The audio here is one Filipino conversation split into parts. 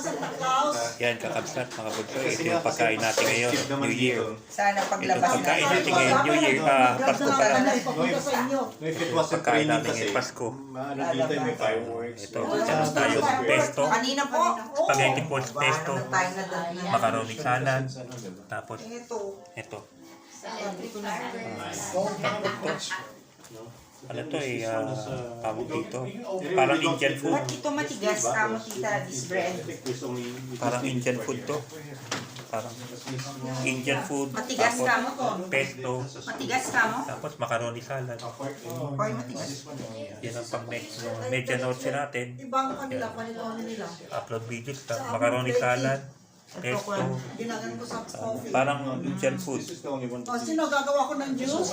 Santa Claus. Yan, kakabsat, mga bunso. Ito yung pagkain natin ngayon, New Year. Sana Ito paglabas pagkain na. natin ngayon, New Year. Ah, Pasko pa lang. If it wasn't Pagkain natin kasi, ngayon, Pasko. maano dito may fireworks. Ito, tayo pesto, Kanina po. spaghetti po pesto, macaroni salad, Ano, diba? tapos Ito. ito. Ano to eh, ah, tawag dito. Parang Indian food. Ba't ito matigas ka mo tita this bread? Parang Indian food to. Parang Indian food, Matigas ka mo to. pesto, Matigas ka mo? tapos macaroni salad. Hoy, matigas. Yan ang pang next medya notes natin. Ibang kanila, panitone nila. Upload videos. Macaroni salad, pesto, Ginagan ko sa coffee. parang Indian food. This is the only one. O, sino gagawa ko ng juice?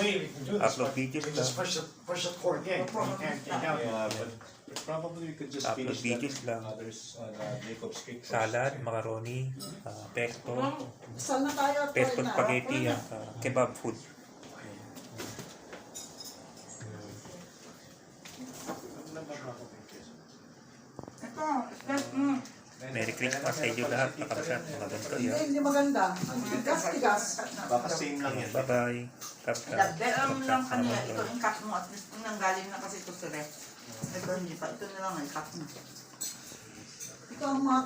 Upload videos lang. push the, push the cork in. You can't take out Yeah, but probably we could just finish that lang. others on uh, Jacob's cake. Salad, macaroni, ah, pesto, Sal na tayo. pesto na. spaghetti, ah, kebab food. Ito. Merry Christmas sa inyo lahat. Nakabsat, mga ganito Hindi, yan. hindi maganda. Ang tigas-tigas. Baka same lang yan. Bye-bye. Kapsat. Mo lang mga ito yung cut mo at least nanggaling na kasi ito sa ref. Ito hindi pa, ito na lang ay cut mo. Ito ang mga